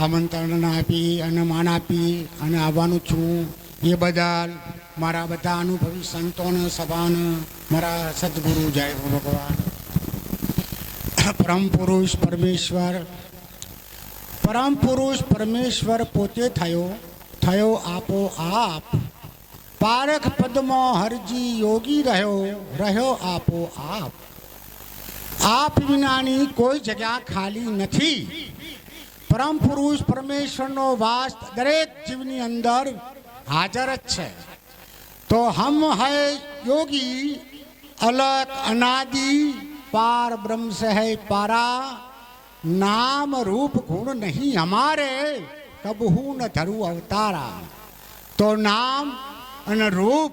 આમંત્રણ આપી અને માન આપી અને આવવાનું છું. એ બદલ મારા બધા અનુભવી સંતોને, સભાને, મારા સદગુરુ, જય ભગવાન. પરમ પુરુષ પરમેશ્વર, પરમ પુરુષ પરમેશ્વર પોતે થયો થયો આપો આપ. પારખ પદમાં હરજી યોગી રહ્યો રહ્યો આપો આપ. આપ વિનાની કોઈ જગ્યા ખાલી નથી. પરમ પુરુષ પરમેશ્વરનો વાસ દરેક જીવની અંદર હાજર જ છે. તો હમ હૈ યોગી અલગ અનાદિ, પાર બ્રહ્મ સે હૈ પારા, નામ રૂપ ગુણ નહીં અમારે કબહુ ન ધરું અવતારા. તો નામ અને રૂપ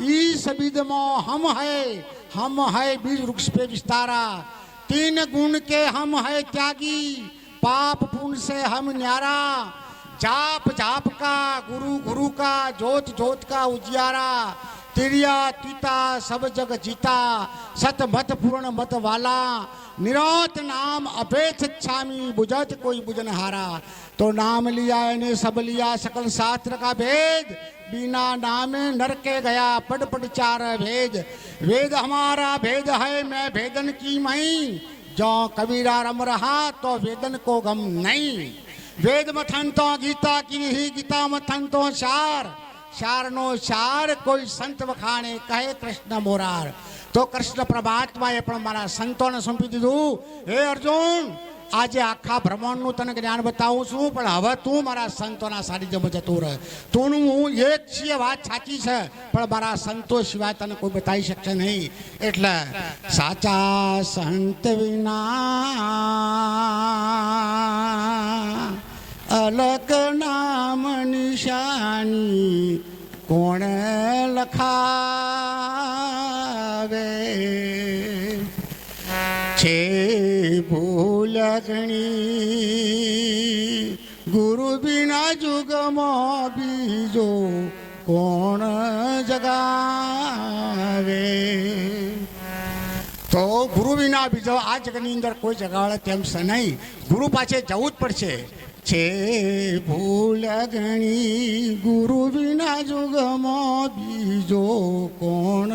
ईस विदमो हम है हम है बीज वृक्ष पे विस्तारा। तीन गुण के हम है त्यागी, पाप पुण्य से हम न्यारा। जाप जाप का, गुरु गुरु का जोत जोत का उजियारा। तिरिया, तीता, सब जग जीता, सत मत पूर्ण मत वाला। निरोत नाम अपेक्ष छामी, बुझत कोई बुझन हारा तो नाम लिया ने सब लिया, सकल शास्त्र का भेद। बिना नामे नर के गया पट पट चार भेद वेद हमारा भेद है मैं भेदन की मई जो कबीरा रम रहा तो वेदन को गम नहीं વેદ મથન તો ગીતા કી નહીં ગીતા મથન તો ચાર ચારનો ચાર કોઈ સંત વખાણે કહે કૃષ્ણ મોરાર તો કૃષ્ણ પરમાત્માએ પણ મારા સંતોને સોંપી દીધું હે અર્જુન આજે આખા બ્રહ્માંડનું તને જ્ઞાન બતાવું છું, પણ હવે તું મારા સંતોના સાનિધ્યમાં જતું રહે. તું હું એક છીએ વાત સાચી છે, પણ મારા સંતો સિવાય તને કોઈ બતાવી શકશે નહીં. એટલે સાચા સંત વિના અલગ નામ નિશાની કોણે લખાવે? છે ભૂલ ગુરુ બિના જુગમાં બીજો કોણ જગાવે? તો ગુરુ વિના બીજો આ જગતની અંદર કોઈ જગાડે તેમ નહીં. ગુરુ પાસે જવું જ પડશે. છે ભૂલ ગણી ગુરુ વિના જુગમાં બીજો કોણ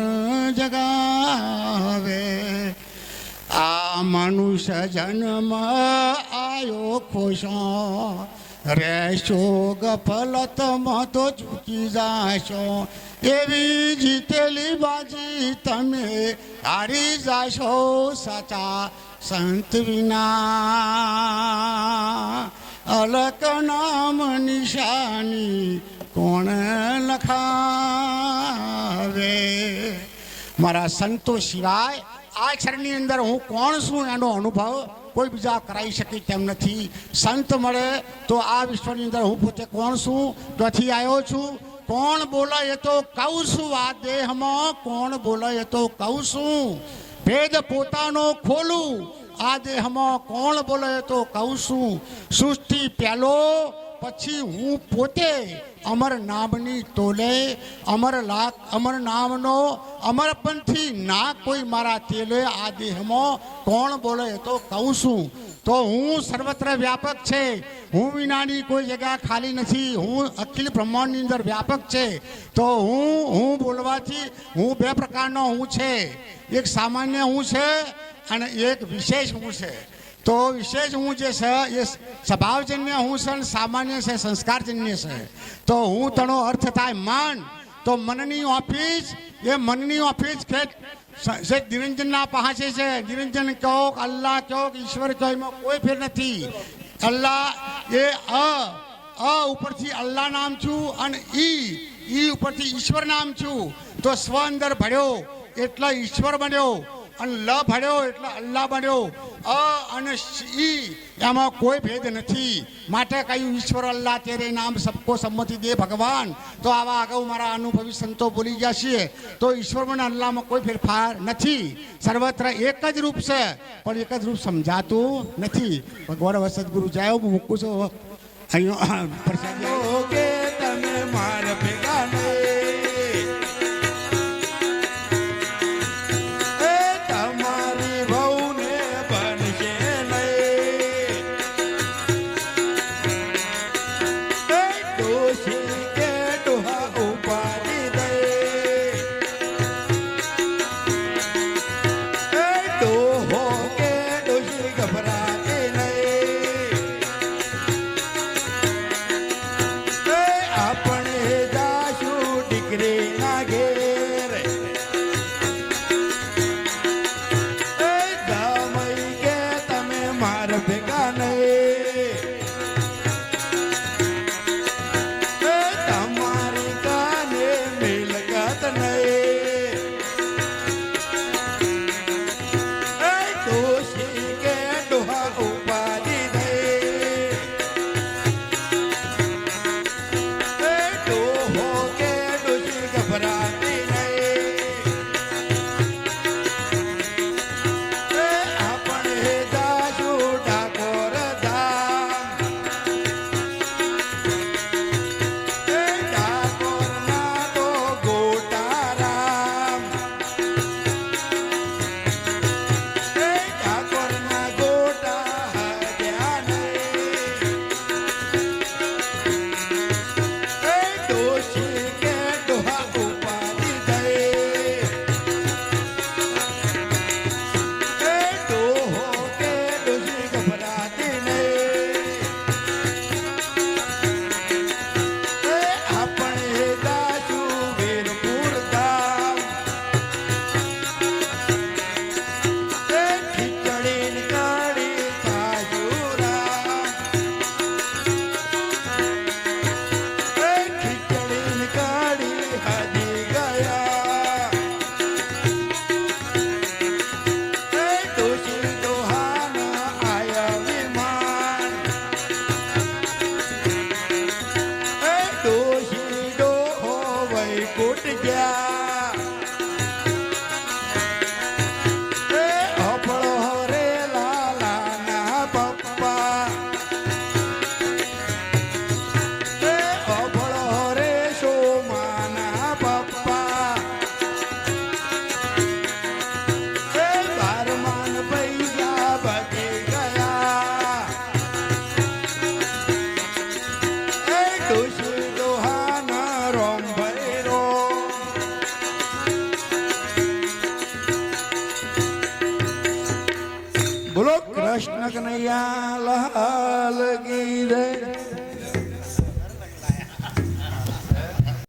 જગાવે આ મનુષ્ય જન્મ આયો ખુશો. રહેશો ગફલતમાં તો ચૂકી જાશો. એવી જીતેલી બાજી તમે હારી જાશો સાચા સંત વિના. અલક નામ નિશાની કોણ લખાવે? મારા સંતો સિવાય આ ક્ષણની અંદર હું કોણ છું એનો અનુભવ કોઈ બીજા કરાવી શકે તેમ નથી. સંત મળે તો આ વિશ્વની અંદર હું પોતે કોણ છું? ક્યાંથી આવ્યો છું? કોણ બોલે એ તો કહું છું આ દેહમાં કોણ બોલે એ તો કહું છું. ભેદ પોતાનો ખોલું, આ દેહમાં કોણ બોલે તો કહું છું. સૃષ્ટિ પહેલો પછી હું પોતે અમર નામની તોલે, અમર લાખ અમર નામનો અમરપંથી ના કોઈ મારા તેલે આ દેહમાં. કોણ બોલે તો કહું છું. તો હું સર્વત્ર વ્યાપક છે. હું વિનાની કોઈ જગ્યા ખાલી નથી. હું અખિલ બ્રહ્માંડની અંદર વ્યાપક છે. તો હું હું બોલવાથી હું બે પ્રકારનો હું છે. એક સામાન્ય હું છે અને એક વિશેષ હું છે. તો વિશેષ હું જે છે, એ સ્વભાવજન્ય હું છે સામાન્ય છે, સંસ્કારજન્ય છે. તો હું તેનો અર્થ થાય મન. તો મનની ઓફિસ, એ મનની ઓફિસ કે શેખ નિરંજનના પાસે છે, નિરંજન કહો, અલ્લાહ કહો ઈશ્વર કહો, એમાં કોઈ ફેર નથી. અલ્લાહ એ અ અ ઉપરથી અલ્લાહ નામ છું અને ઈ ઈ ઉપરથી ઈશ્વર નામ છું. તો સ્વ અંદર ભળ્યો, એટલે ઈશ્વર બન્યો. અને લ ભર્યો એટલે અલ્લાહ બન્યો. અ અને ઈ એમાં કોઈ ભેદ નથી. માટે કહ્યું, ઈશ્વર અલ્લાહ, તેરે નામ સબકો સંમતિ દે ભગવાન. તો આવા અગાઉ મારા અનુભવી સંતો બોલી ગયા છીએ. તો ઈશ્વરમાં અને અલ્લાહમાં કોઈ ફેરફાર નથી. સર્વત્ર એક જ રૂપ છે, પણ એક જ રૂપ સમજાતું નથી. ભગવાન હવે સદગુરુ જાય હું મૂકું છું. અહીંયા તમે